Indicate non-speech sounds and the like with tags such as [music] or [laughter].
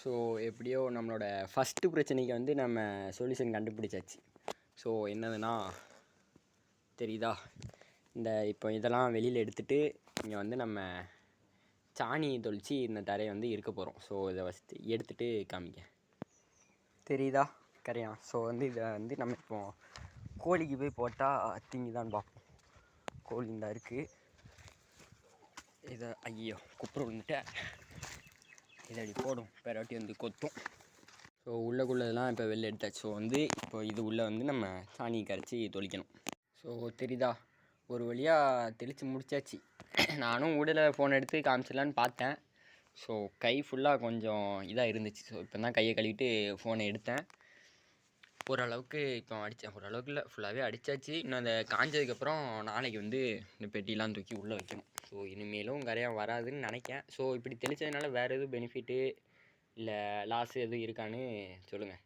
So எப்படியோ நம்மளோட first பிரச்சனைக்கு வந்து நம்ம சொல்யூஷன் கண்டுபிடிச்சாச்சு. ஸோ என்னதுன்னா தெரியுதா? இந்த இப்போ இதெல்லாம் வெளியில் எடுத்துட்டு இங்கே வந்து நம்ம சாணி தொளிச்சு இந்த தரையை வந்து இருக்க போகிறோம் ஸோ இதை ஃபஸ்ட்டு எடுத்துட்டு காமிக்க தெரியுதா? கரையா? ஸோ வந்து இதை வந்து நம்ம இப்போ கோழிக்கு போய் போட்டால் திங்கிதான் பார்ப்போம். கோழி இந்த இருக்குது இதை ஐயோ குப்புற விழுந்துட்டேன். இதை அப்படி போடும். பெராட்டி வந்து கொத்தும். ஸோ உள்ளக்குள்ளதெல்லாம் இப்போ வெளில எடுத்தாச்சு. ஸோ வந்து இப்போ இது உள்ளே வந்து நம்ம சாணி கரைச்சி தொளிக்கணும். ஸோ தெரியுதா? ஒரு வழியாக தெளித்து முடிச்சாச்சு. [coughs] நானும் ஊடல ஃபோன் எடுத்து காமிச்சிடலான்னு பார்த்தேன். ஸோ கை ஃபுல்லாக கொஞ்சம் இதாக இருந்துச்சு. ஸோ இப்போ தான் கையை கழுவிட்டு ஃபோனை எடுத்தேன். ஓரளவுக்கு இப்போ அடித்தேன் ஓரளவுக்கு இல்லை. ஃபுல்லாகவே அடித்தாச்சு இன்னும் அந்த காஞ்சதுக்கப்புறம் நாளைக்கு வந்து இந்த பெட்டிலாம் தூக்கி உள்ளே வைக்கணும். ஸோ இனிமேலும் கரையாக வராதுன்னு நினைக்கேன். ஸோ இப்படி தெளித்ததுனால வேறு எதுவும் பெனிஃபிட்டு இல்லை லாஸ் எதுவும் இருக்கான்னு சொல்லுங்கள்